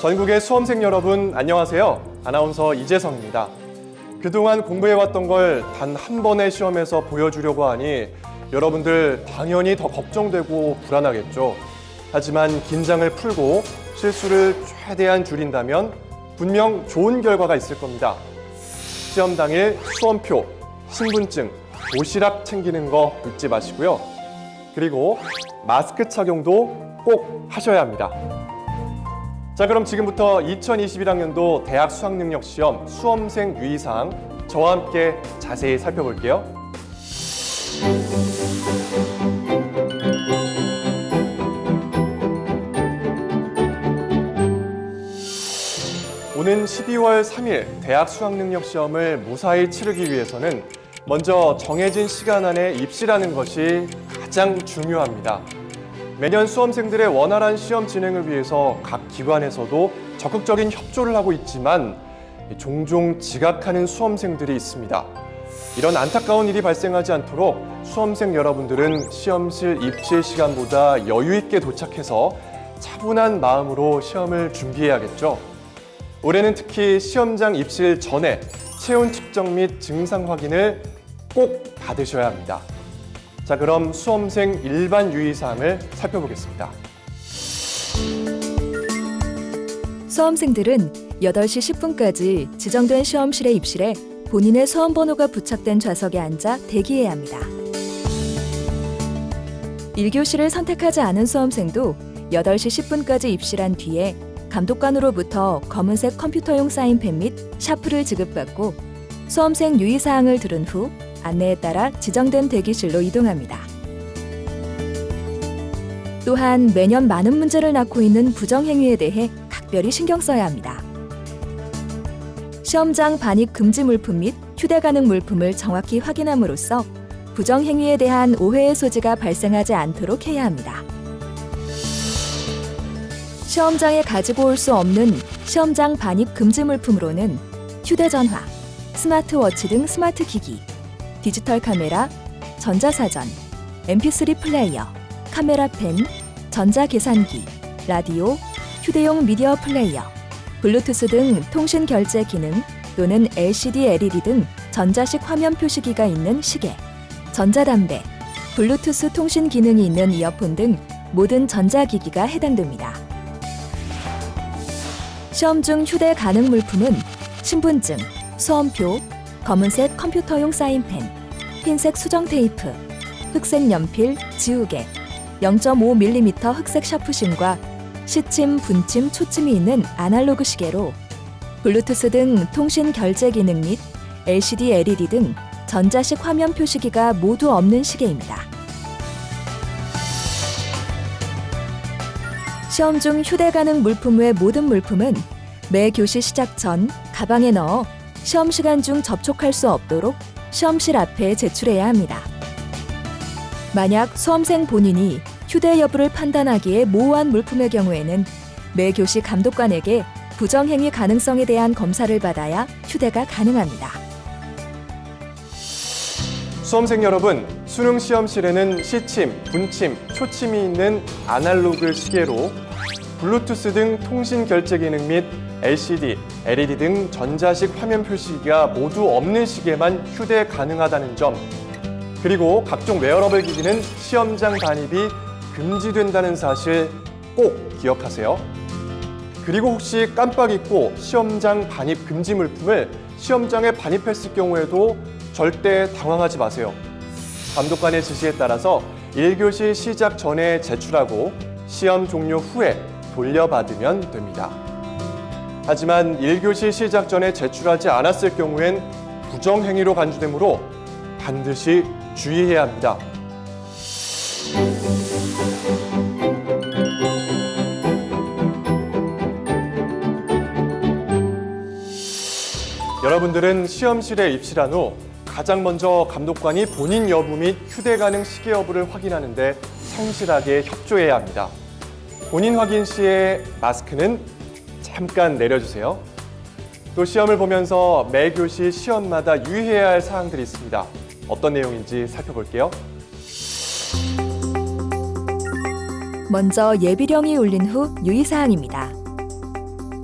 전국의 수험생 여러분 안녕하세요. 아나운서 이재성입니다. 그동안 공부해왔던 걸 단 한 번의 시험에서 보여주려고 하니 여러분들 당연히 더 걱정되고 불안하겠죠. 하지만 긴장을 풀고 실수를 최대한 줄인다면 분명 좋은 결과가 있을 겁니다. 시험 당일 수험표, 신분증, 도시락 챙기는 거 잊지 마시고요. 그리고 마스크 착용도 꼭 하셔야 합니다. 자, 그럼 지금부터 2021학년도 대학 수학능력 시험 수험생 유의사항 저와 함께 자세히 살펴볼게요. 오는 12월 3일 대학 수학능력 시험을 무사히 치르기 위해서는 먼저 정해진 시간 안에 입시라는 것이 가장 중요합니다. 매년 수험생들의 원활한 시험 진행을 위해서 각 기관에서도 적극적인 협조를 하고 있지만 종종 지각하는 수험생들이 있습니다. 이런 안타까운 일이 발생하지 않도록 수험생 여러분들은 시험실 입실 시간보다 여유 있게 도착해서 차분한 마음으로 시험을 준비해야겠죠. 올해는 특히 시험장 입실 전에 체온 측정 및 증상 확인을 꼭 받으셔야 합니다. 자, 그럼 수험생 일반 유의사항을 살펴보겠습니다. 수험생들은 8시 10분까지 지정된 시험실에 입실해 본인의 수험 번호가 부착된 좌석에 앉아 대기해야 합니다. 1교시를 선택하지 않은 수험생도 8시 10분까지 입실한 뒤에 감독관으로부터 검은색 컴퓨터용 사인펜 및 샤프를 지급받고 수험생 유의사항을 들은 후 안내에 따라 지정된 대기실로 이동합니다. 또한 매년 많은 문제를 낳고 있는 부정행위에 대해 각별히 신경 써야 합니다. 시험장 반입 금지 물품 및 휴대 가능 물품을 정확히 확인함으로써 부정행위에 대한 오해의 소지가 발생하지 않도록 해야 합니다. 시험장에 가지고 올 수 없는 시험장 반입 금지 물품으로는 휴대전화, 스마트워치 등 스마트 기기, 디지털 카메라, 전자사전, mp3 플레이어, 카메라 펜, 전자계산기, 라디오, 휴대용 미디어 플레이어, 블루투스 등 통신 결제 기능 또는 LCD, LED 등 전자식 화면 표시기가 있는 시계, 전자담배, 블루투스 통신 기능이 있는 이어폰 등 모든 전자기기가 해당됩니다. 시험 중 휴대 가능 물품은 신분증, 수험표, 검은색 컴퓨터용 사인펜, 흰색 수정 테이프, 흑색 연필, 지우개, 0.5mm 흑색 샤프심과 시침, 분침, 초침이 있는 아날로그 시계로 블루투스 등 통신 결제 기능 및 LCD, LED 등 전자식 화면 표시기가 모두 없는 시계입니다. 시험 중 휴대 가능 물품 외 모든 물품은 매 교시 시작 전 가방에 넣어 시험 시간 중 접촉할 수 없도록 시험실 앞에 제출해야 합니다. 만약 수험생 본인이 휴대 여부를 판단하기에 모호한 물품의 경우에는 매 교시 감독관에게 부정행위 가능성에 대한 검사를 받아야 휴대가 가능합니다. 수험생 여러분, 수능 시험실에는 시침, 분침, 초침이 있는 아날로그 시계로 블루투스 등 통신 결제 기능 및 LCD, LED 등 전자식 화면 표시기가 모두 없는 시계만 휴대 가능하다는 점, 그리고 각종 웨어러블 기기는 시험장 반입이 금지된다는 사실 꼭 기억하세요. 그리고 혹시 깜빡 잊고 시험장 반입 금지 물품을 시험장에 반입했을 경우에도 절대 당황하지 마세요. 감독관의 지시에 따라서 1교시 시작 전에 제출하고 시험 종료 후에 돌려받으면 됩니다. 하지만 1교시 시작 전에 제출하지 않았을 경우엔 부정행위로 간주되므로 반드시 주의해야 합니다. 여러분들은 시험실에 입실한 후 가장 먼저 감독관이 본인 여부 및 휴대 가능 시계 여부를 확인하는데 성실하게 협조해야 합니다. 본인 확인 시에 마스크는 잠깐 내려주세요. 또 시험을 보면서 매 교시 시험마다 유의해야 할 사항들이 있습니다. 어떤 내용인지 살펴볼게요. 먼저 예비령이 울린 후 유의사항입니다.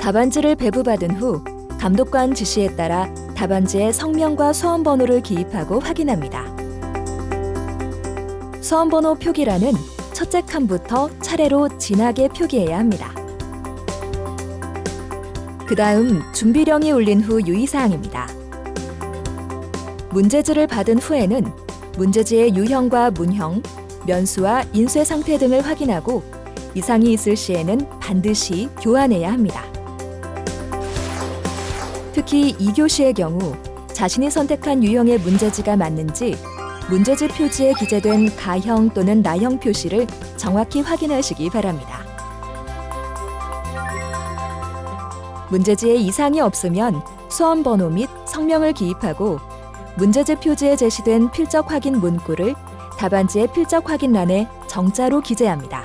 답안지를 배부받은 후 감독관 지시에 따라 답안지에 성명과 수험 번호를 기입하고 확인합니다. 수험 번호 표기란은 첫째 칸부터 차례로 진하게 표기해야 합니다. 그 다음 준비령이 울린 후 유의사항입니다. 문제지를 받은 후에는 문제지의 유형과 문형, 면수와 인쇄 상태 등을 확인하고 이상이 있을 시에는 반드시 교환해야 합니다. 특히 2교시의 경우 자신이 선택한 유형의 문제지가 맞는지 문제지 표지에 기재된 가형 또는 나형 표시를 정확히 확인하시기 바랍니다. 문제지에 이상이 없으면 수험 번호 및 성명을 기입하고 문제지 표지에 제시된 필적 확인 문구를 답안지의 필적 확인란에 정자로 기재합니다.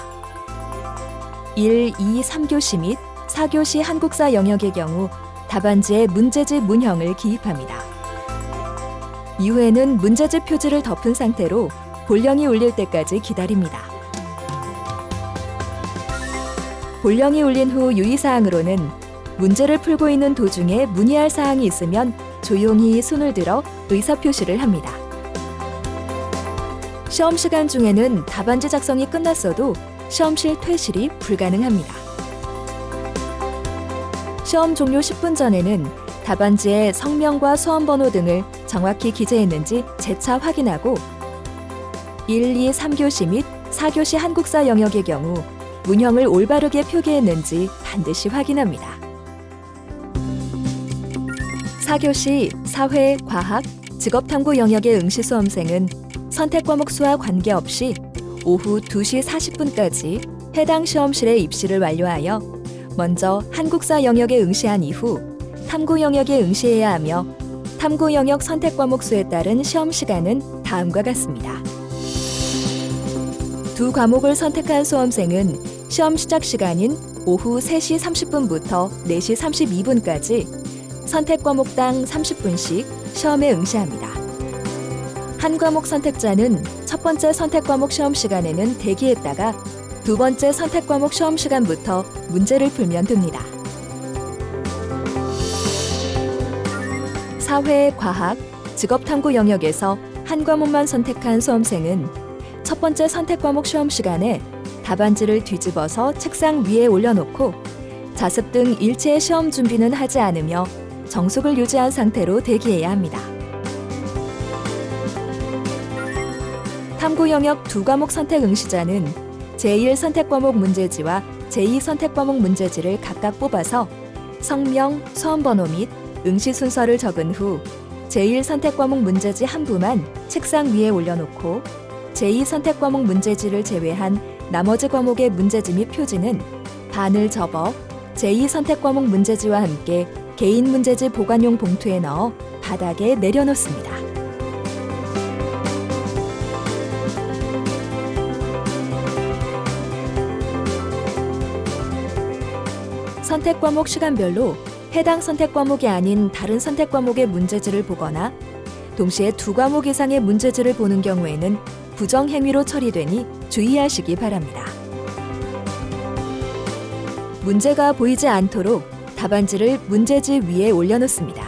1, 2, 3교시 및 4교시 한국사 영역의 경우 답안지에 문제지 문형을 기입합니다. 이후에는 문제지 표지를 덮은 상태로 본령이 울릴 때까지 기다립니다. 본령이 울린 후 유의사항으로는 문제를 풀고 있는 도중에 문의할 사항이 있으면 조용히 손을 들어 의사표시를 합니다. 시험 시간 중에는 답안지 작성이 끝났어도 시험실 퇴실이 불가능합니다. 시험 종료 10분 전에는 답안지에 성명과 수험 번호 등을 정확히 기재했는지 재차 확인하고 1, 2, 3교시 및 4교시 한국사 영역의 경우 문형을 올바르게 표기했는지 반드시 확인합니다. 4교시 사회, 과학, 직업탐구 영역의 응시 수험생은 선택 과목 수와 관계없이 오후 2시 40분까지 해당 시험실에 입시를 완료하여 먼저 한국사 영역에 응시한 이후 탐구 영역에 응시해야 하며 탐구 영역 선택 과목 수에 따른 시험 시간은 다음과 같습니다. 두 과목을 선택한 수험생은 시험 시작 시간인 오후 3시 30분부터 4시 32분까지 선택 과목당 30분씩 시험에 응시합니다. 한 과목 선택자는 첫 번째 선택 과목 시험 시간에는 대기했다가 두 번째 선택 과목 시험 시간부터 문제를 풀면 됩니다. 사회, 과학, 직업탐구 영역에서 한 과목만 선택한 수험생은 첫 번째 선택 과목 시험 시간에 답안지를 뒤집어서 책상 위에 올려놓고 자습 등 일체의 시험 준비는 하지 않으며 정숙을 유지한 상태로 대기해야 합니다. 탐구 영역 두 과목 선택 응시자는 제1 선택 과목 문제지와 제2 선택 과목 문제지를 각각 뽑아서 성명, 수험 번호 및 응시 순서를 적은 후 제1 선택 과목 문제지 한 부만 책상 위에 올려놓고 제2 선택 과목 문제지를 제외한 나머지 과목의 문제지 및 표지는 반을 접어 제2 선택 과목 문제지와 함께 개인 문제지 보관용 봉투에 넣어 바닥에 내려놓습니다. 선택 과목 시간별로 해당 선택 과목이 아닌 다른 선택 과목의 문제지를 보거나 동시에 두 과목 이상의 문제지를 보는 경우에는 부정 행위로 처리되니 주의하시기 바랍니다. 문제가 보이지 않도록 답안지를 문제지 위에 올려놓습니다.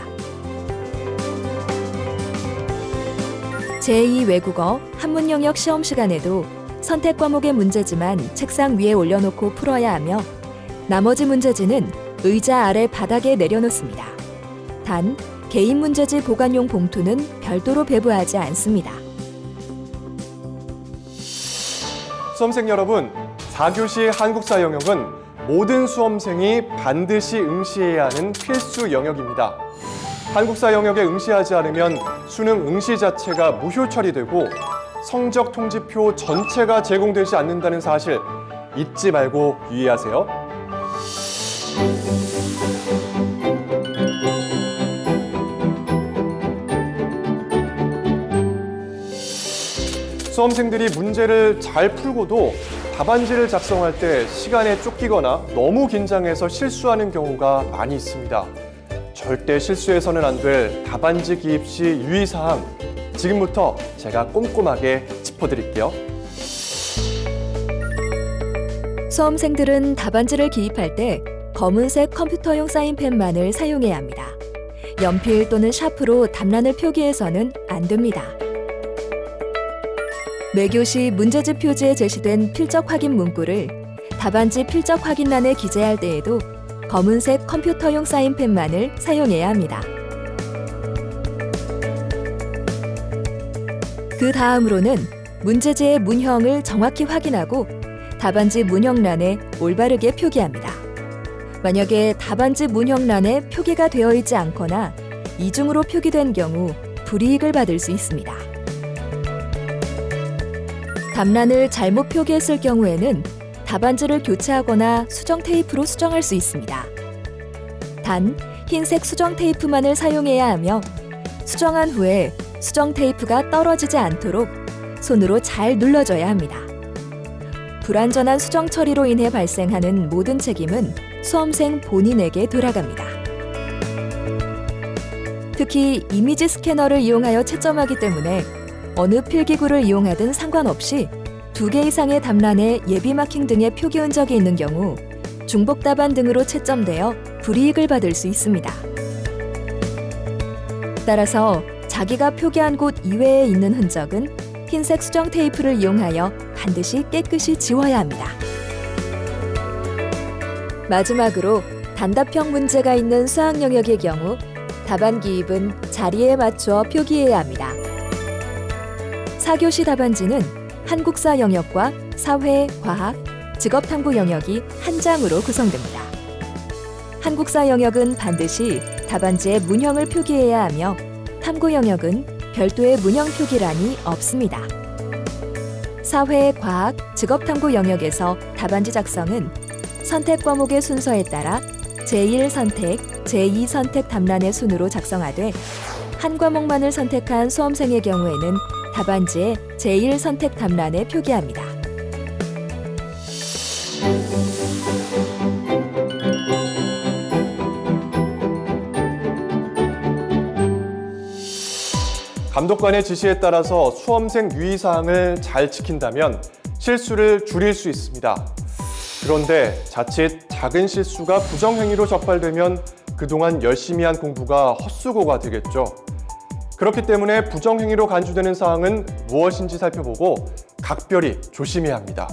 제2 외국어 한문 영역 시험 시간에도 선택 과목의 문제지만 책상 위에 올려놓고 풀어야 하며 나머지 문제지는 의자 아래 바닥에 내려놓습니다. 단, 개인 문제지 보관용 봉투는 별도로 배부하지 않습니다. 수험생 여러분, 4교시 한국사 영역은 모든 수험생이 반드시 응시해야 하는 필수 영역입니다. 한국사 영역에 응시하지 않으면 수능 응시 자체가 무효 처리되고 성적 통지표 전체가 제공되지 않는다는 사실 잊지 말고 유의하세요. 수험생들이 문제를 잘 풀고도 답안지를 작성할 때 시간에 쫓기거나 너무 긴장해서 실수하는 경우가 많이 있습니다. 절대 실수해서는 안 될 답안지 기입 시 유의사항 지금부터 제가 꼼꼼하게 짚어드릴게요. 수험생들은 답안지를 기입할 때 검은색 컴퓨터용 사인펜만을 사용해야 합니다. 연필 또는 샤프로 답란을 표기해서는 안 됩니다. 매교시 문제집 표지에 제시된 필적 확인 문구를 답안지 필적 확인란에 기재할 때에도 검은색 컴퓨터용 사인펜만을 사용해야 합니다. 그 다음으로는 문제지의 문형을 정확히 확인하고 답안지 문형란에 올바르게 표기합니다. 만약에 답안지 문형란에 표기가 되어 있지 않거나 이중으로 표기된 경우 불이익을 받을 수 있습니다. 답란을 잘못 표기했을 경우에는 답안지를 교체하거나 수정 테이프로 수정할 수 있습니다. 단, 흰색 수정 테이프만을 사용해야 하며 수정한 후에 수정 테이프가 떨어지지 않도록 손으로 잘 눌러줘야 합니다. 불완전한 수정 처리로 인해 발생하는 모든 책임은 수험생 본인에게 돌아갑니다. 특히 이미지 스캐너를 이용하여 채점하기 때문에 어느 필기구를 이용하든 상관없이 두 개 이상의 답란에 예비 마킹 등의 표기 흔적이 있는 경우 중복 답안 등으로 채점되어 불이익을 받을 수 있습니다. 따라서 자기가 표기한 곳 이외에 있는 흔적은 흰색 수정 테이프를 이용하여 반드시 깨끗이 지워야 합니다. 마지막으로 단답형 문제가 있는 수학 영역의 경우 답안 기입은 자리에 맞춰 표기해야 합니다. 4교시 답안지는 한국사 영역과 사회, 과학, 직업탐구 영역이 한 장으로 구성됩니다. 한국사 영역은 반드시 답안지에 문형을 표기해야 하며 탐구 영역은 별도의 문형 표기란이 없습니다. 사회, 과학, 직업탐구 영역에서 답안지 작성은 선택 과목의 순서에 따라 제1 선택, 제2 선택 답란의 순으로 작성하되 한 과목만을 선택한 수험생의 경우에는 답안지에 제1 선택 답란에 표기합니다. 감독관의 지시에 따라서 수험생 유의사항을 잘 지킨다면 실수를 줄일 수 있습니다. 그런데 자칫 작은 실수가 부정행위로 적발되면 그동안 열심히 한 공부가 헛수고가 되겠죠. 그렇기 때문에 부정행위로 간주되는 사항은 무엇인지 살펴보고 각별히 조심해야 합니다.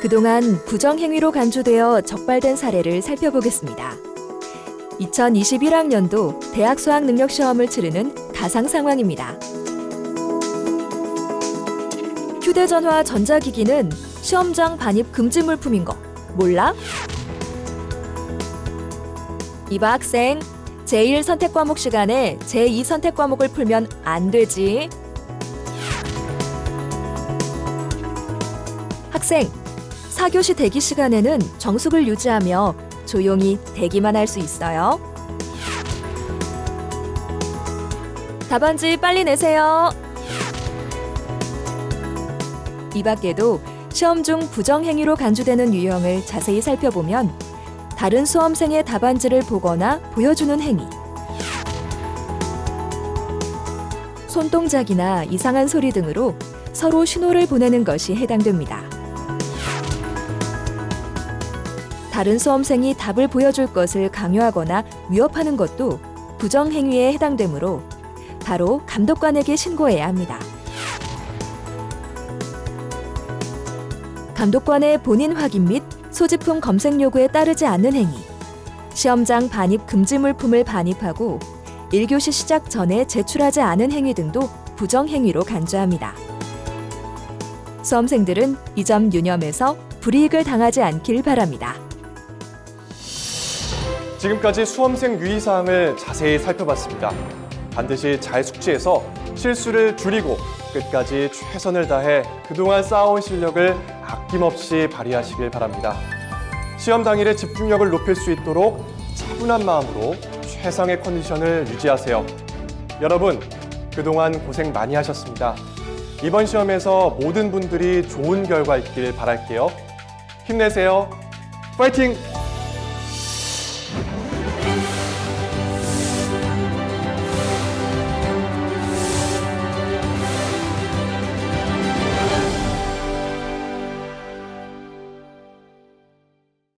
그동안 부정행위로 간주되어 적발된 사례를 살펴보겠습니다. 2021학년도 대학 수학 능력 시험을 치르는 가상 상황입니다. 휴대전화 전자기기는 시험장 반입 금지 물품인 거 몰라? 이봐 학생, 제1 선택 과목 시간에 제2 선택 과목을 풀면 안 되지. 학생, 4교시 대기 시간에는 정숙을 유지하며 조용히 대기만 할 수 있어요. 답안지 빨리 내세요. 이 밖에도 시험 중 부정행위로 간주되는 유형을 자세히 살펴보면 다른 수험생의 답안지를 보거나 보여주는 행위, 손동작이나 이상한 소리 등으로 서로 신호를 보내는 것이 해당됩니다. 다른 수험생이 답을 보여줄 것을 강요하거나 위협하는 것도 부정행위에 해당되므로 바로 감독관에게 신고해야 합니다. 감독관의 본인 확인 및 소지품 검색 요구에 따르지 않는 행위, 시험장 반입 금지 물품을 반입하고 1교시 시작 전에 제출하지 않은 행위 등도 부정행위로 간주합니다. 수험생들은 이 점 유념해서 불이익을 당하지 않길 바랍니다. 지금까지 수험생 유의사항을 자세히 살펴봤습니다. 반드시 잘 숙지해서 실수를 줄이고 끝까지 최선을 다해 그동안 쌓아온 실력을 아낌없이 발휘하시길 바랍니다. 시험 당일의 집중력을 높일 수 있도록 차분한 마음으로 최상의 컨디션을 유지하세요. 여러분, 그동안 고생 많이 하셨습니다. 이번 시험에서 모든 분들이 좋은 결과 있길 바랄게요. 힘내세요. 파이팅!